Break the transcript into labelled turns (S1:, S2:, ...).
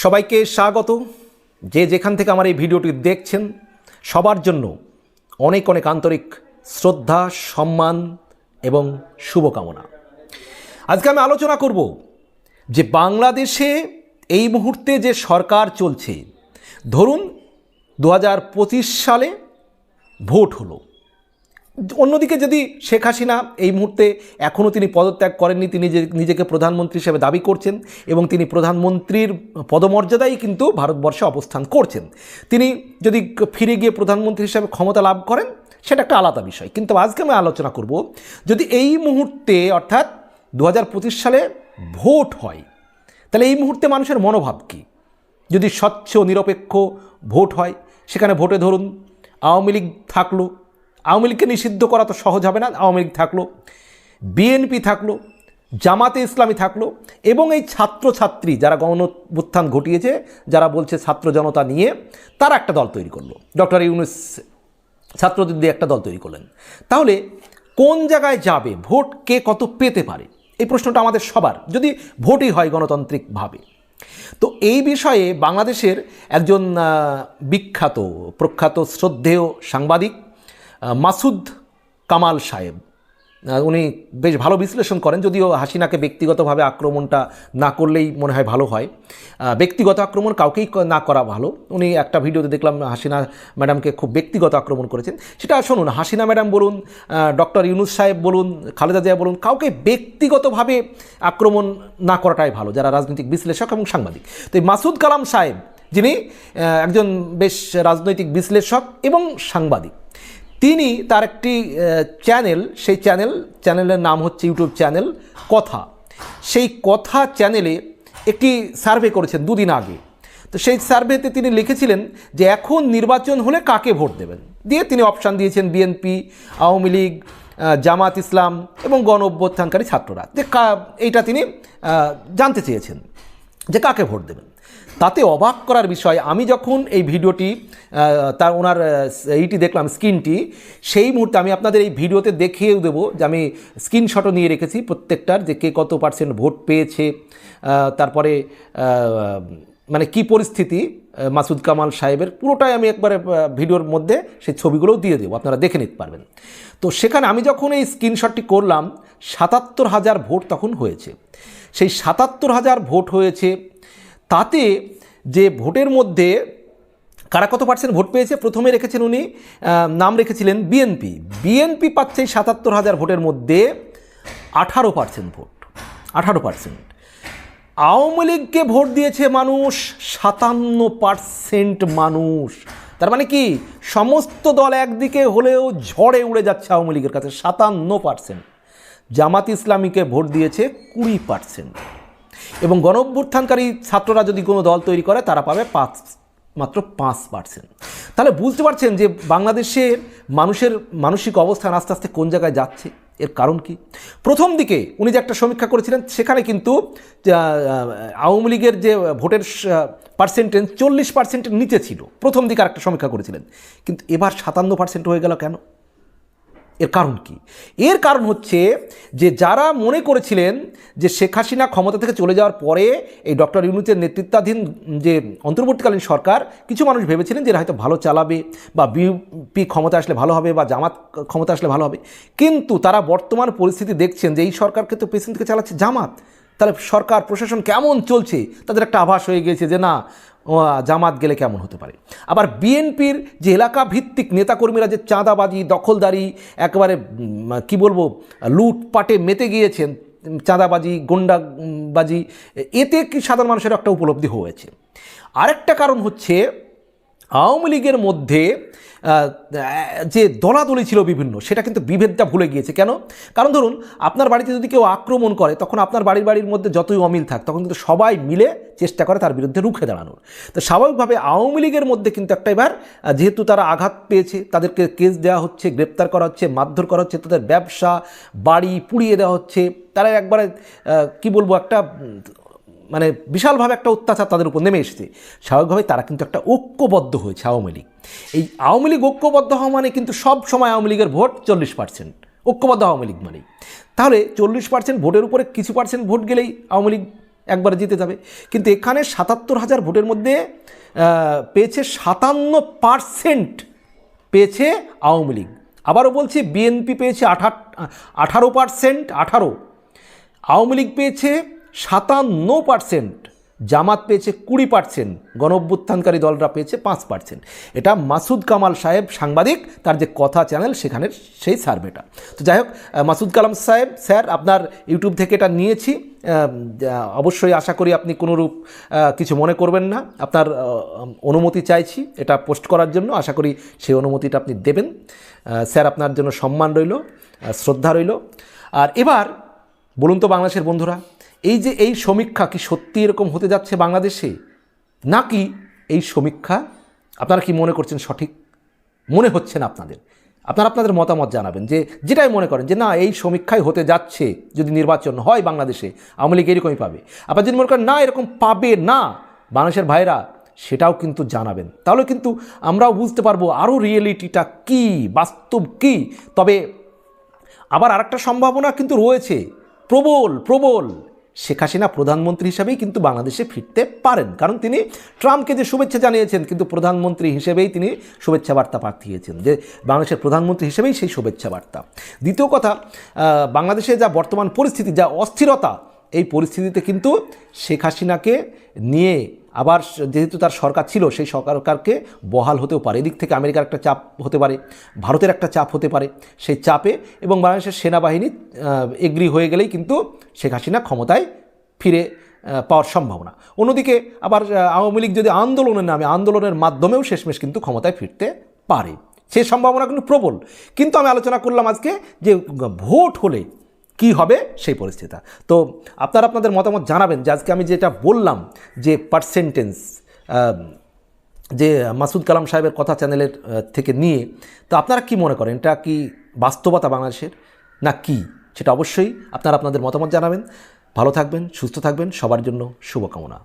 S1: সবাইকে স্বাগত। যে যেখান থেকে আমার এই ভিডিওটি দেখছেন, সবার জন্য অনেক অনেক আন্তরিক শ্রদ্ধা, সম্মান এবং শুভকামনা। আজকে আমি আলোচনা করব যে বাংলাদেশে এই মুহূর্তে যে সরকার চলছে, ধরুন দু হাজার পঁচিশ সালে ভোট হলো। অন্যদিকে যদি শেখ হাসিনা এই মুহূর্তে এখনও তিনি পদত্যাগ করেননি, তিনি যে নিজেকে প্রধানমন্ত্রী হিসেবে দাবি করছেন এবং তিনি প্রধানমন্ত্রীর পদমর্যাদাই কিন্তু ভারতবর্ষে অবস্থান করছেন, তিনি যদি ফিরে গিয়ে প্রধানমন্ত্রী হিসেবে ক্ষমতা লাভ করেন, সেটা একটা আলাদা বিষয়। কিন্তু আজকে আমি আলোচনা করব যদি এই মুহূর্তে, অর্থাৎ দু হাজার পঁচিশ সালে ভোট হয়, তাহলে এই মুহূর্তে মানুষের মনোভাব কী? যদি স্বচ্ছ, নিরপেক্ষ ভোট হয়, সেখানে ভোটে ধরুন আওয়ামী লীগ থাকল আওয়ামী লীগকে নিষিদ্ধ করা তো সহজ হবে না। আওয়ামী লীগ থাকল, বিএনপি থাকল, জামাতে ইসলামী থাকল এবং এই ছাত্রছাত্রী যারা গণভুত্থান ঘটিয়েছে, যারা বলছে ছাত্র জনতা নিয়ে, তারা একটা দল তৈরি করল। ডক্টর ইউনুস ছাত্রদের দিয়ে একটা দল তৈরি করলেন। তাহলে কোন জায়গায় যাবে? ভোট কে কত পেতে পারে? এই প্রশ্নটা আমাদের সবার, যদি ভোটই হয় গণতান্ত্রিকভাবে তো এই বিষয়ে বাংলাদেশের একজন বিখ্যাত, প্রখ্যাত, শ্রদ্ধেয় সাংবাদিক মাসুদ কামাল সাহেব। উনি বেশ ভালো বিশ্লেষণ করেন, যদিও হাসিনাকে ব্যক্তিগতভাবে আক্রমণটা না করলেই মনে হয় ভালো হয়। ব্যক্তিগত আক্রমণ কাউকেই না করা ভালো। উনি একটা ভিডিওতে দেখলাম হাসিনা ম্যাডামকে খুব ব্যক্তিগত আক্রমণ করেছেন। সেটা শুনুন, হাসিনা ম্যাডাম বলুন ডক্টর ইউনুস সাহেব বলুন, খালেদা জিয়া বলুন, কাউকে ব্যক্তিগতভাবে আক্রমণ না করাটাই ভালো, যারা রাজনৈতিক বিশ্লেষক এবং সাংবাদিক। তো এই মাসুদ কালাম সাহেব, যিনি একজন বেশ রাজনৈতিক বিশ্লেষক এবং সাংবাদিক তিনি তার একটি চ্যানেল সেই চ্যানেল চ্যানেলের নাম হচ্ছে ইউটিউব চ্যানেল কথা। সেই কথা চ্যানেলে একটি সার্ভে করেছেন দুদিন আগে। তো সেই সার্ভেতে তিনি লিখেছিলেন যে এখন নির্বাচন হলে কাকে ভোট দেবেন? দিয়ে তিনি অপশান দিয়েছেন বিএনপি আওয়ামী লীগ জামাত ইসলাম এবং গণ অভ্যুত্থানকারী ছাত্ররা। যে এইটা তিনি জানতে চেয়েছেন যে কাকে ভোট দেবেন। তাতে অবাক করার বিষয়, আমি যখন এই ভিডিওটি তার ওনার এইটি দেখলাম স্ক্রিনটি সেই মুহূর্তে আমি আপনাদের এই ভিডিওতে দেখিয়েও দেবো যে আমি স্ক্রিনশটও নিয়ে রেখেছি প্রত্যেকটার, যে কে কত পার্সেন্ট ভোট পেয়েছে তারপরে মানে কি পরিস্থিতি মাসুদ কামাল সাহেবের, পুরোটাই আমি একবারে ভিডিওর মধ্যে সেই ছবিগুলোও দিয়ে দেবো, আপনারা দেখে নিতে পারবেন। তো সেখানে আমি যখন এই স্ক্রিনশটটি করলাম, সাতাত্তর হাজার ভোট তখন হয়েছে। সেই সাতাত্তর হাজার ভোট হয়েছে তাতে যে ভোটের মধ্যে কারা কত পার্সেন্ট ভোট পেয়েছে? প্রথমে রেখেছেন উনি নাম রেখেছিলেন বিএনপি। বিএনপি পাচ্ছে সাতাত্তর হাজার ভোটের মধ্যে আঠারো পার্সেন্ট ভোট, আঠারো পার্সেন্ট আওয়ামী লীগকে ভোট দিয়েছে মানুষ সাতান্ন পার্সেন্ট মানুষ। তার মানে কি? সমস্ত দল একদিকে হলেও ঝড়ে উড়ে যাচ্ছে আওয়ামী লীগের কাছে, সাতান্ন পার্সেন্ট জামাত ইসলামীকে ভোট দিয়েছে কুড়ি পার্সেন্ট এবং গণঅভ্যুত্থানকারী ছাত্ররা যদি কোনো দল তৈরি করে, তারা পাবে পাঁচ, মাত্র পাঁচ পার্সেন্ট তাহলে বুঝতে পারছেন যে বাংলাদেশের মানুষের মানসিক অবস্থান আস্তে আস্তে কোন জায়গায় যাচ্ছে? এর কারণ কি? প্রথম দিকে উনি যে একটা সমীক্ষা করেছিলেন, সেখানে কিন্তু আওয়ামী লীগের যে ভোটের পার্সেন্টেজ চল্লিশ পার্সেন্টের নিচে ছিল। প্রথম দিকে একটা সমীক্ষা করেছিলেন। কিন্তু এবার সাতান্ন পার্সেন্ট হয়ে গেল কেন? এর কারণ কি? এর কারণ হচ্ছে যে যারা মনে করেছিলেন যে শেখ হাসিনা ক্ষমতা থেকে চলে যাওয়ার পরে এই ডক্টর ইউনুসের নেতৃত্বাধীন যে অন্তর্বর্তীকালীন সরকার, কিছু মানুষ ভেবেছিলেন যে হয়তো ভালো চালাবে বা বিউপি ক্ষমতা আসলে ভালো হবে বা জামাত ক্ষমতা আসলে ভালো হবে। কিন্তু তারা বর্তমান পরিস্থিতি দেখছেন যে এই সরকারকে তো পেছন থেকে চালাচ্ছে জামাত। তাহলে সরকার, প্রশাসন কেমন চলছে? তাদের একটা আভাস হয়ে গিয়েছে যে না জামাত গেলে কেমন হতে পারে? আবার বিএনপির যে এলাকা ভিত্তিক নেতাকর্মীরা যে চাঁদাবাজি, দখলদারি, একেবারে কি বলব, লুটপাটে মেতে গিয়েছেন চাঁদাবাজি, গুন্ডাবাজি এতে কি সাধারণ মানুষের একটা উপলব্ধি হয়েছে? আরেকটা কারণ হচ্ছে আওয়ামী লীগের মধ্যে যে দলাদলি ছিল বিভিন্ন, সেটা কিন্তু বিভেদটা ভুলে গিয়েছে। কেন? কারণ ধরুন, আপনার বাড়িতে যদি কেউ আক্রমণ করে, তখন আপনার বাড়ির বাড়ির মধ্যে যতই অমিল থাক, তখন কিন্তু সবাই মিলে চেষ্টা করে তার বিরুদ্ধে রুখে দাঁড়ানোর। তো স্বাভাবিকভাবে আওয়ামী লীগের মধ্যে কিন্তু একটা এবার যেহেতু তারা আঘাত পেয়েছে, তাদেরকে কেস দেওয়া হচ্ছে, গ্রেপ্তার করা হচ্ছে, মারধর করা হচ্ছে, তাদের ব্যবসা, বাড়ি পুড়িয়ে দেওয়া হচ্ছে, তারা একবারে কি বলব, একটা মানে বিশালভাবে একটা অত্যাচার তাদের উপর নেমে এসেছে। স্বাভাবিকভাবে তারা কিন্তু একটা ঐক্যবদ্ধ হয়েছে আওয়ামী লীগ। এই আওয়ামী লীগ ঐক্যবদ্ধ হওয়া মানে কিন্তু সব সময় আওয়ামী লীগের ভোট চল্লিশ পার্সেন্ট ঐক্যবদ্ধ আওয়ামী লীগ মানেই। তাহলে চল্লিশ পার্সেন্ট ভোটের উপরে কিছু পার্সেন্ট ভোট গেলেই আওয়ামী লীগ একবারে জিতে যাবে। কিন্তু এখানে সাতাত্তর হাজার ভোটের মধ্যে পেয়েছে সাতান্ন পার্সেন্ট পেয়েছে আওয়ামী লীগ। আবারও বলছি, বিএনপি পেয়েছে আঠা আঠারো পার্সেন্ট আঠারো। আওয়ামী লীগ পেয়েছে সাতান্ন পার্সেন্ট, জামাত পেয়েছে কুড়ি পার্সেন্ট, গণঅভ্যুত্থানকারী দলরা পেয়েছে পাঁচ পার্সেন্ট। এটা মাসুদ কামাল সাহেব সাংবাদিক, তার যে কথা চ্যানেল, সেখানের সেই সার্ভেটা। তো যাই হোক মাসুদ কালাম সাহেব, স্যার, আপনার ইউটিউব থেকে এটা নিয়েছি। অবশ্যই আশা করি আপনি কোনোরূপ কিছু মনে করবেন না। আপনার অনুমতি চাইছি এটা পোস্ট করার জন্য। আশা করি সেই অনুমতিটা আপনি দেবেন। স্যার, আপনার জন্য সম্মান রইল শ্রদ্ধা রইল। আর এবার, বলুন তো বাংলাদেশের বন্ধুরা এই যে এই সমীক্ষা কি সত্যি এরকম হতে যাচ্ছে বাংলাদেশে? নাকি এই সমীক্ষা, আপনারা কি মনে করছেন সঠিক? মনে হচ্ছে না আপনাদের। আপনারা আপনাদের মতামত জানাবেন, যে যেটাই মনে করেন, যে না, এই সমীক্ষাই হতে যাচ্ছে যদি নির্বাচন হয় বাংলাদেশে, আওয়ামী লীগ এরকমই পাবে। আপনার যদি মনে করেন না, এরকম পাবে না, বাংলাদেশের ভাইরা সেটাও কিন্তু জানাবেন। তাহলে কিন্তু আমরাও বুঝতে পারব আরও রিয়েলিটিটা কী, বাস্তব কী। তবে আবার আরেকটা সম্ভাবনা কিন্তু রয়েছে, প্রবল প্রবল। শেখ হাসিনা প্রধানমন্ত্রী হিসেবেই কিন্তু বাংলাদেশে ফিরতে পারেন। কারণ তিনি ট্রাম্পকে যে শুভেচ্ছা জানিয়েছেন, কিন্তু প্রধানমন্ত্রী হিসেবেই তিনি শুভেচ্ছা বার্তা পাঠিয়েছেন যে বাংলাদেশের প্রধানমন্ত্রী হিসেবেই সেই শুভেচ্ছা বার্তা দ্বিতীয় কথা বাংলাদেশে যা বর্তমান পরিস্থিতি, যা অস্থিরতা, এই পরিস্থিতিতে কিন্তু শেখ হাসিনাকে নিয়ে আবার যেহেতু তার সরকার ছিল, সেই সরকারকে বহাল হতেও পারে। এদিক থেকে আমেরিকার একটা চাপ হতে পারে, ভারতের একটা চাপ হতে পারে। সেই চাপে এবং বাংলাদেশের সেনাবাহিনী এগ্রি হয়ে গেলেই কিন্তু শেখ হাসিনা ক্ষমতায় ফিরে পাওয়ার সম্ভাবনা। অন্যদিকে আবার আওয়ামী লীগ যদি আন্দোলনের নামে, আন্দোলনের মাধ্যমেও শেষমেশ কিন্তু ক্ষমতায় ফিরতে পারে। সেই সম্ভাবনা কিন্তু প্রবল। কিন্তু আমি আলোচনা করলাম আজকে যে ভোট হলে কি হবে সেই পরিস্থিতি তো আপনারা আপনাদের মতামত জানাবেন যে আজকে আমি যেটা বললাম যে পার্সেন্টেন্স যে মাসুদ কালাম সাহেবের কথা চ্যানেলের থেকে নিয়ে, তো আপনারা কি মনে করেন? এটা কি বাস্তবতা বাংলাদেশের না কি? সেটা অবশ্যই আপনারা আপনাদের মতামত জানাবেন। ভালো থাকবেন, সুস্থ থাকবেন, সবার জন্য শুভকামনা।